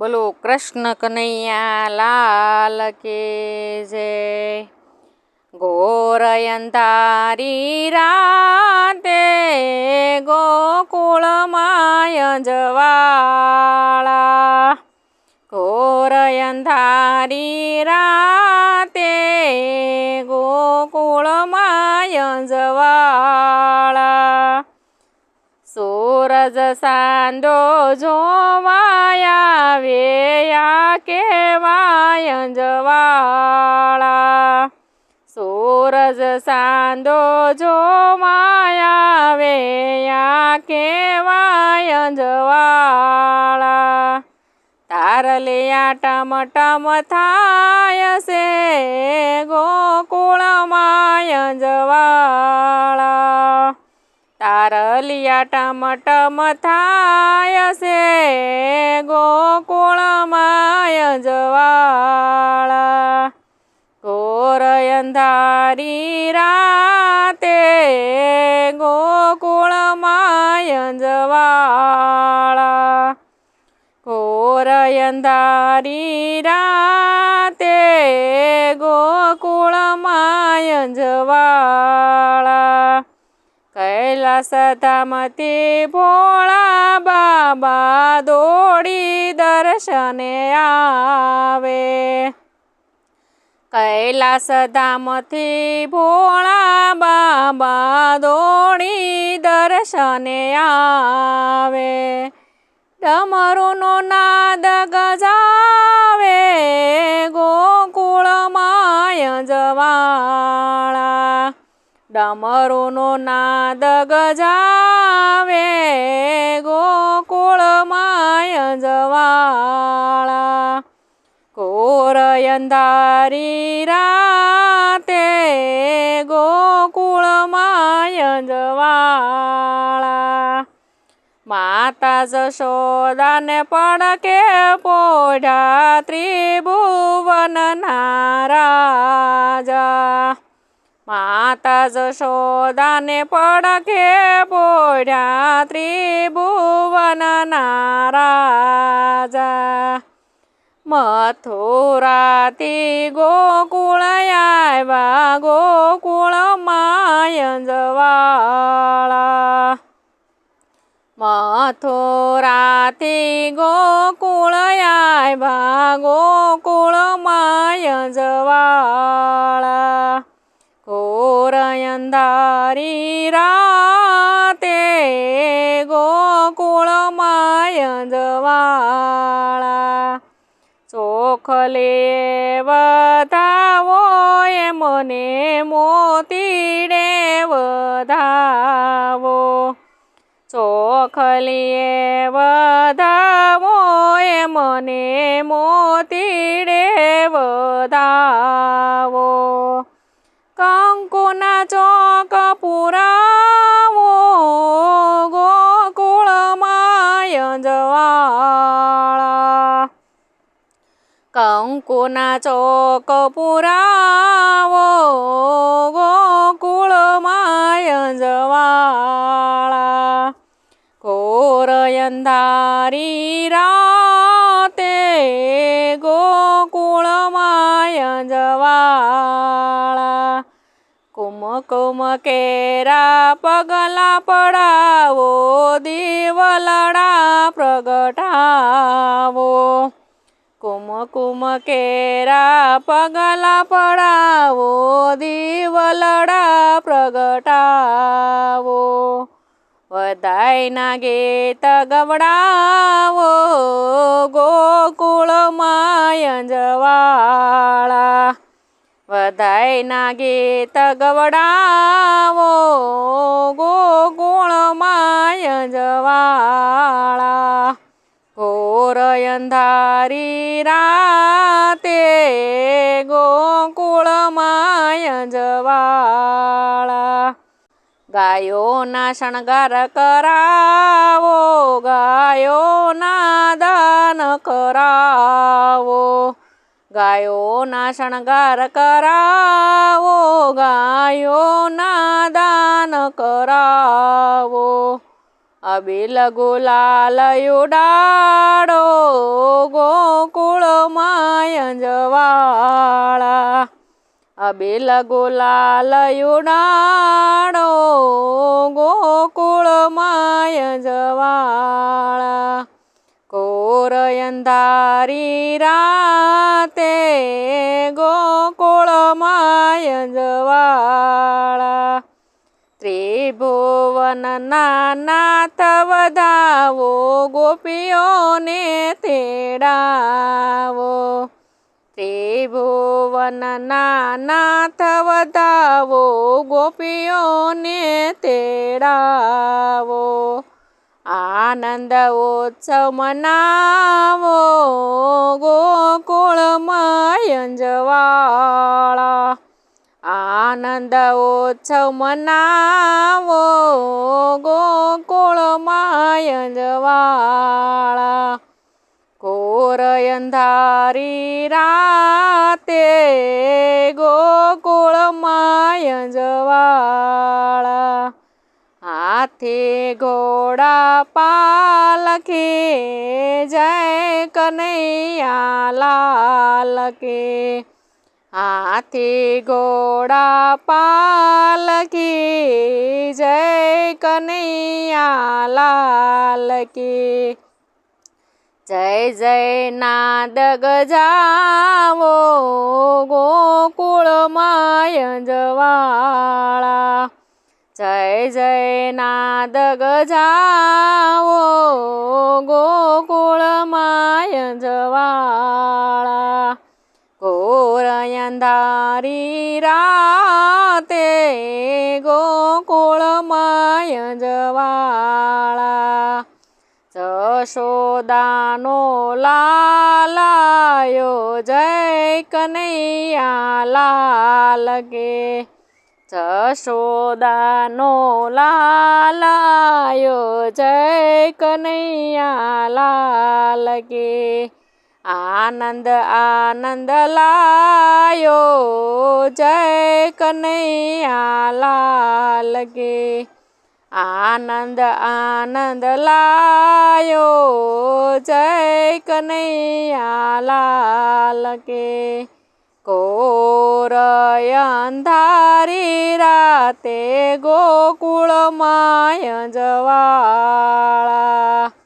બોલો કૃષ્ણ કનૈયા લાલ કે જય ઘોર અંધારી રાતે ગોકુળમાય જવાળા. ઘોર અંધારી સાંદો જોવાયા વેયા કેવાય જવાળા. સૂરજ સાંદો જોવાયા વેયા કેવાય જવાળા. તારલિયા ટમટમ થાય છે, ગોકુળમાય જવાળા. તારલિયા ટમટમ થાય છે ગોકુળમાય જવાળા. ઘોર અંધારી રાતે ગોકુળમાય જવાળા. ઘોર અંધારી રાતે ગોકુળમાય જવાળા. કૈલાસ ધામથી ભોળા બાબા દોડી દર્શને આવે. કૈલાસ ધામથી ભોળા બાબા દોડી દર્શને આવે. ડમરુનો નાદ ગજાવે, ગોકુળમાય જવાળા ડમરુનો નાદ ગજાવે, ગોકુળમાય જવાળા. કોર અંધારી રાતે ગોકુળમાય જવાળા. માતા જશોદાને પડકે પોઢા ત્રિભુવન નારાજા. माता जशोदाने पडके बोड्या त्रिभुवन नाराजा। मथुराती गोकुळ यायबा गोकुळ मायजवाळा। मथुराती गोकुळ यायबा गोकुळ मायजवाळा। અંધારી રાતે ગોકુળ જવાળા ચોખલે વધાવો એ મને મોતીડે વધાવો. ચોખલીએ વધાવો એ મને મોતીડે વધાવો. ચોક પુરાવો ગોકુળમાય જવાળા. કંકુના ચોક પુરાવો ગોકુળમાય જવાળા. કોરયંધારી અંધારી કુમકુમ કેરા પગલા પડાવો દીવલડા પ્રગટાવો. કુમકુમ કેરા પગલા પડાવો દીવલડા પ્રગટાવો. વધાઈના ગીત ગવડાવો ગોકુળ માય જવાળા વધાઈના ગીત ગવડાવો ગોકુળ માય જવાળા. ઘોર અંધારી રાતે ગોકુળ માય જવાળા. ગાયોના શણગાર કરાવો, ગાયોના દાન કરાવો. ગાયોના શણગાર કરાવો ગાયોના દાન કરાવો. અબિલ ગુલાલ ઉડાડો ગો અંજવાળા અબેલ ગુલાલ ગોકુળ માય જવાળા. કોર અંધારી રાતે ગોકુળમાય જવાળા ત્રિભુવન નાથ વધાવો ગોપીઓને તેડાવો ત્રિભુવન નાથ વધાવો ગોપીઓને તેડાવો આનંદ ઉત્સવ મનાવો ગોકુળમાય અંજવાળા આનંદ ઉત્સવ મનાવો ગોકુળમાય અંજવાળા કોર અંધારી રાતે ગોકુળમાય અંજવાળા હાથે ઘોડા પાલકે જય કનૈયા લાલ કે હાથે ઘોડા પાલકે જય કનૈયા લાલ કે જય જય નાદ ગજાવો ગોકુળમાય જવાળા. જય જય નાદ ગજાવો ગોકુળમાય જવાળા. ઘોર અંધારી રાતે ગોકુળમાય જવાળા. જશોદાનો લાલાયો જય કનૈયા લાલ કે જશોદાનો લાલાયો જય કનૈયા લાલ કે. આનંદ આનંદ લાયો જય કનૈયા લાલ કે. આનંદ આનંદ લાયો જય કનૈયા લાલ કે. કોર અંધારી રાતે ગોકુળમાય જવાળા.